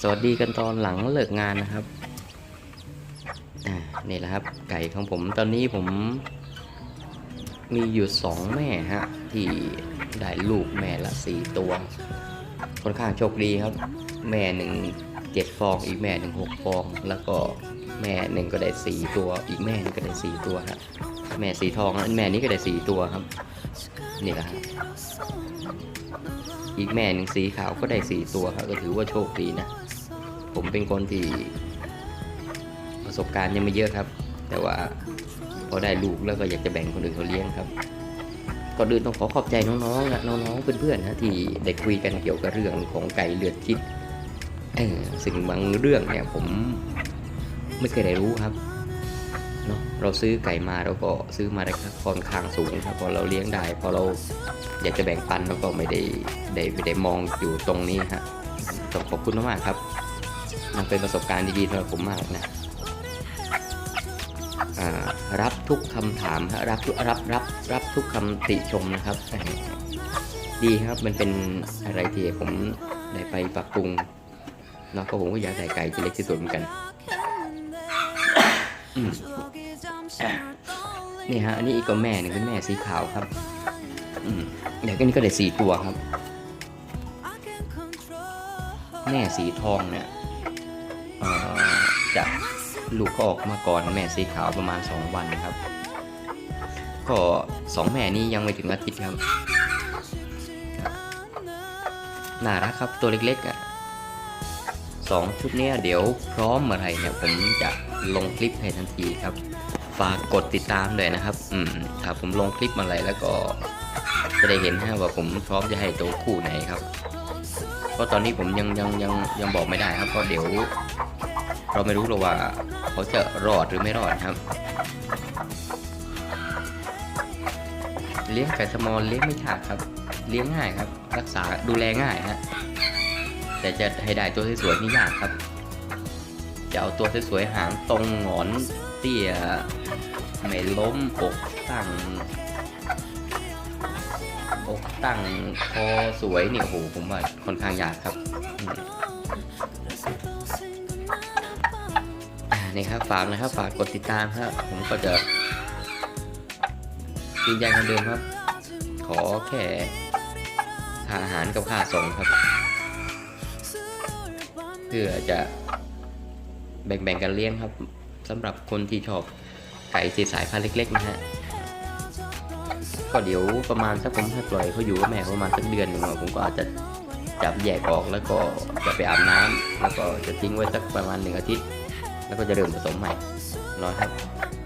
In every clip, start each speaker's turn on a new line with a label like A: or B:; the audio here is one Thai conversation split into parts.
A: สวัสดีกันตอนหลังเลิกงานนะครับอ่านี่แหละครับไก่ของผมตอนนี้ผม มีอยู่สองแม่ฮะที่ได้ลูกแม่ละสี่ตัวค่อนข้างโชคดีครับ แม่หนึ่งเจ็ดฟอง อีกแม่หนึ่งหกฟอง แล้วก็แม่หนึ่งก็ได้สี่ตัว อีกแม่หนึงก็ได้สี่ตัวครับ แม่สีทองอันแม่นี้ก็ได้สี่ตัวครับ นี่แหละฮะอีกแม่หนึ่งสีขาวก็ได้สี่ตัวครับ ก็ถือว่าโชคดีนะ ผมเป็นคนที่ประสบการณ์ยังไม่เยอะครับ แต่ว่าพอได้ลูกแล้วก็อยากจะแบ่งคนอื่นเขาเลี้ยงครับก่อนอื่นต้องขอขอบใจน้องๆนะน้องๆเพื่อนๆนะที่ได้คุยกันเกี่ยวกับเรื่องของไก่เลือดชิดเออสิ่งบางเรื่องเนี่ยผมไม่เคยได้รู้ครับ เนาะเราซื้อไก่มาเราก็ซื้อมาได้ค่อนข้างสูงครับพอเราเลี้ยงได้พอเราอยากจะแบ่งปันเราก็ไม่ได้ได้ไม่ได้มองอยู่ตรงนี้ฮะต้องขอบคุณมากครับมันเป็นประสบการณ์ดีๆสำหรับผมมากนะรับทุกคำถามรับทุกรับรับรับทุกคำติชมนะครับ ดีครับมันเป็นอะไรที่ผมได้ไปปรับปรุงแล้วก็ผมก็อยากใส่ไก่ที่เล็กที่สุดเหมือนกัน นี่ฮะ อันนี้อีกก็แม่หนึ่งเป็นแม่สีขาวครับเดี๋ยวก็นี่ก็ได้สี่ตัวครับ แม่สีทองเนี่ยจะลูกก็ออกมาก่อนแม่สีขาวประมาณ 2 วันครับ ก็สองแม่นี้ยังไม่ถึงอาทิตย์ครับ น่ารักครับตัวเล็กๆอะสองชุดนี้เดี๋ยวพร้อมเมื่อไรเนี่ยผมจะลงคลิปให้ทันทีครับ ฝากกดติดตามเลยนะครับ อืมถ้าผมลงคลิปมื่อไรแล้วก็จะได้เห็นฮะว่าผมพร้อมจะให้ตัวคู่ไหนครับ เพราะตอนนี้ผมยังยังยังยังบอกไม่ได้ครับ เพราะเดี๋ยว เราไม่รู้หรอกว่า เขาจะรอดหรือไม่รอดครับ เลี้ยงไก่สมอลเลี้ยงไม่ยากครับ เลี้ยงง่ายครับ รักษาดูแลง่ายฮะแต่จะให้ได้ตัวสวยๆนี่ยากครับ จะเอาตัวสวยๆหางตรงหงอนเตี้ยไม่ล้มอกตั้งอกตั้งคอสวยเนี่ยโอ้โหผมว่าค่อนข้างยากครับนี่ครับฝากนะครับฝากกดติดตามครับผมก็จะยืนยันคำเดิมครับ ขอแค่ค่าอาหารกับค่าส่งครับ เพื่อจะ แบ่งๆกันเลี้ยงครับสำหรับคนที่ชอบไก่สีสายพันธุ์เล็ก ๆ นะฮะก็เดี๋ยวประมาณสักผมให้ปล่อยเขาอยู่กับแม่ประมาณสักเดือนหนึ่งผมก็อาจจะจับแยกออกแล้วก็จะไปอาบน้ำแล้วก็จะทิ้งไว้สักประมาณหนึ่งอาทิตย์ แล้วก็จะเริ่มผสมใหม่รอครับ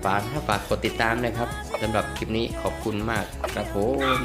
A: ฝากถ้าฝากกดติดตามนะครับสำหรับคลิปนี้ขอบคุณมากครับผม